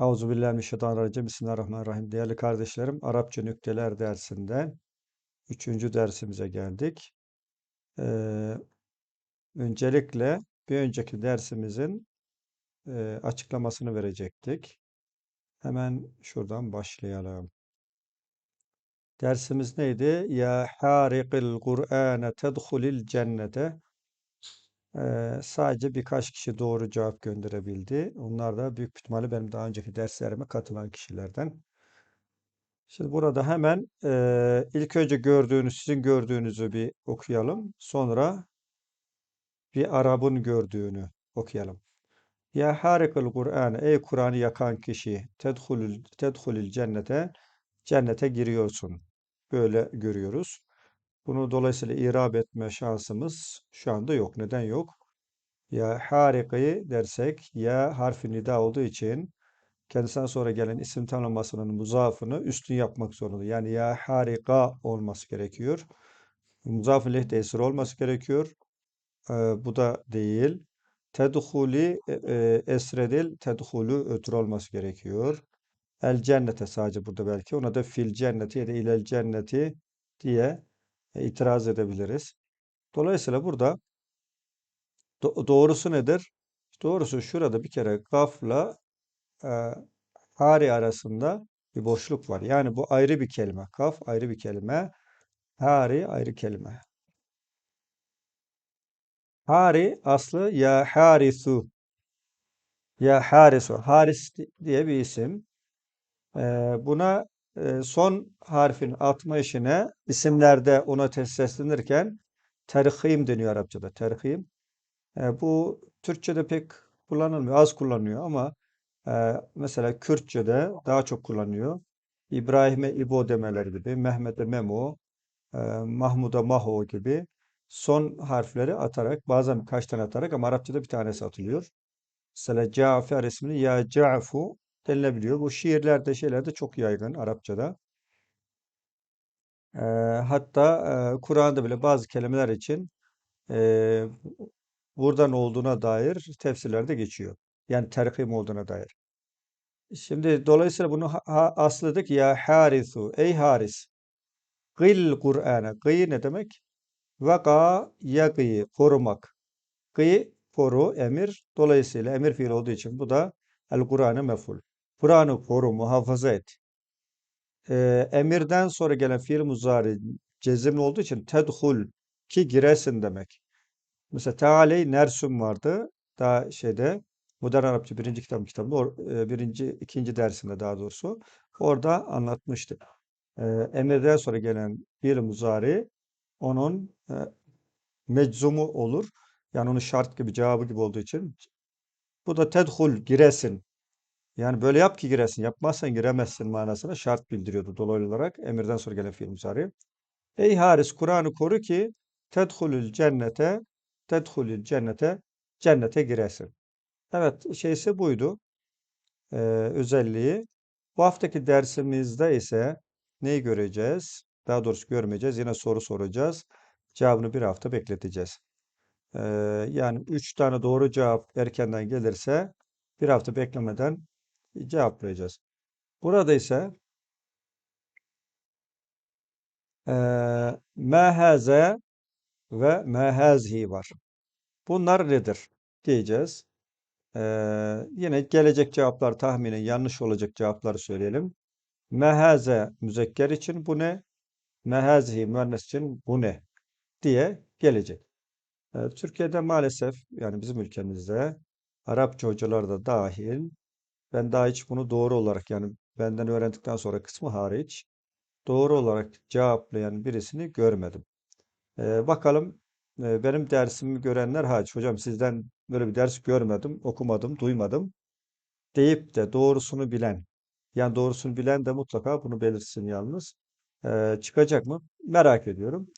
Euzubillahimineşşeytanirracim. Bismillahirrahmanirrahim. Değerli kardeşlerim, Arapça nükteler dersinden üçüncü dersimize geldik. Ee, öncelikle bir önceki dersimizin e, açıklamasını verecektik. Hemen şuradan başlayalım. Dersimiz neydi? Ya harikil Kur'ane tedhulil cennete. Sadece birkaç kişi doğru cevap gönderebildi. Onlar da büyük ihtimalle benim daha önceki derslerime katılan kişilerden. Şimdi burada hemen e, ilk önce gördüğünüz, sizin gördüğünüzü bir okuyalım. Sonra bir Arap'ın gördüğünü okuyalım. Ya harikul Kur'an, ey Kur'an'ı yakan kişi, tedhulül, tedhulül cennete, cennete giriyorsun. Böyle görüyoruz. Bunu dolayısıyla irab etme şansımız şu anda yok. Neden yok? Ya harikayı dersek ya harfi nida olduğu için kendisinden sonra gelen isim tanımlamasının muzafını üstün yapmak zorunda. Yani ya harika olması gerekiyor. Muzaf-ı leh tesir olması gerekiyor. Ee, bu da değil. Tedhuli e, e, esredil tedhulu ötür olması gerekiyor. El cennete sadece burada belki. Ona da fil cenneti ya da ilel cenneti diye itiraz edebiliriz. Dolayısıyla burada do- doğrusu nedir? Doğrusu şurada bir kere gafla e, hari arasında bir boşluk var. Yani bu ayrı bir kelime. Kaf ayrı bir kelime. Hari ayrı kelime. Hari aslı ya harisu. Ya harisu. Haris diye bir isim. E, buna e, son harfin atma işine isimlerde ona seslenirken terhim deniyor Arapçada. Terhim. E, bu Türkçe'de pek kullanılmıyor. Az kullanılıyor ama e, mesela Kürtçe'de daha çok kullanıyor. İbrahim'e İbo demeleri gibi, Mehmet'e Memo, e, Mahmud'a Maho gibi son harfleri atarak, bazen birkaç tane atarak ama Arapçada bir tanesi atılıyor. Mesela Cafer ismini Ya Ca'fu denilebiliyor. Bu şiirlerde, şeylerde çok yaygın Arapçada. E, hatta e, Kur'an'da bile bazı kelimeler için e, buradan olduğuna dair tefsirlerde geçiyor. Yani terhim olduğuna dair. Şimdi dolayısıyla bunu ha, aslıdık ya harisu ey haris. Gıl Kur'an'a. Gıy ne demek? Vaka yakıyı korumak. Gıy koru emir. Dolayısıyla emir fiil olduğu için bu da el Kur'an'ı meful. Kur'an'ı koru, muhafaza et. Ee, emirden sonra gelen fiil muzari cezimli olduğu için tedhul ki giresin demek. Mesela Tealey Nersum vardı. Daha şeyde Modern Arapça birinci kitabım kitabında birinci ikinci dersinde daha doğrusu orada anlatmıştık. E, emirden sonra gelen bir muzari onun e, meczumu olur. Yani onun şart gibi cevabı gibi olduğu için bu da tedhul giresin. Yani böyle yap ki giresin. Yapmazsan giremezsin manasına şart bildiriyordu dolaylı olarak emirden sonra gelen fiil muzari. Ey Haris Kur'an'ı koru ki tedhulül cennete tedhulül cennete cennete giresin. Evet şeysi buydu. Ee, özelliği. Bu haftaki dersimizde ise neyi göreceğiz? Daha doğrusu görmeyeceğiz. Yine soru soracağız. Cevabını bir hafta bekleteceğiz. Ee, yani üç tane doğru cevap erkenden gelirse bir hafta beklemeden cevaplayacağız. Burada ise eee mehaze ve mehazhi var. Bunlar nedir? diyeceğiz. Ee, yine gelecek cevaplar tahminen yanlış olacak cevapları söyleyelim. Mehaze müzekker için bu ne? Mehazihi müennes için bu ne? diye gelecek. Ee, Türkiye'de maalesef yani bizim ülkemizde Arapça hocalar da dahil ben daha hiç bunu doğru olarak yani benden öğrendikten sonra kısmı hariç doğru olarak cevaplayan birisini görmedim. Ee, bakalım e, benim dersimi görenler hariç hocam sizden böyle bir ders görmedim, okumadım, duymadım deyip de doğrusunu bilen yani doğrusunu bilen de mutlaka bunu belirtsin yalnız. Ee, çıkacak mı? Merak ediyorum.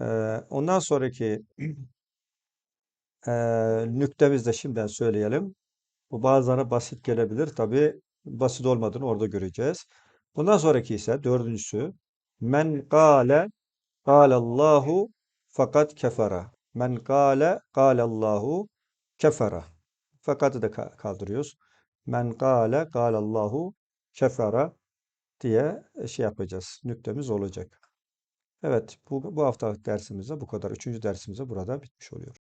Ee, ondan sonraki e, nüktemizi de şimdiden söyleyelim. Bu bazılarına basit gelebilir. Tabii basit olmadığını orada göreceğiz. Bundan sonraki ise dördüncüsü men kâle kâlallahu fakat kefera. Men kâle kâlallahu kefera. Fakatı da kaldırıyoruz. Men gâle gâlallahu kefara diye şey yapacağız. Nüktemiz olacak. Evet, bu, bu haftalık dersimize bu kadar. Üçüncü dersimize burada bitmiş oluyor.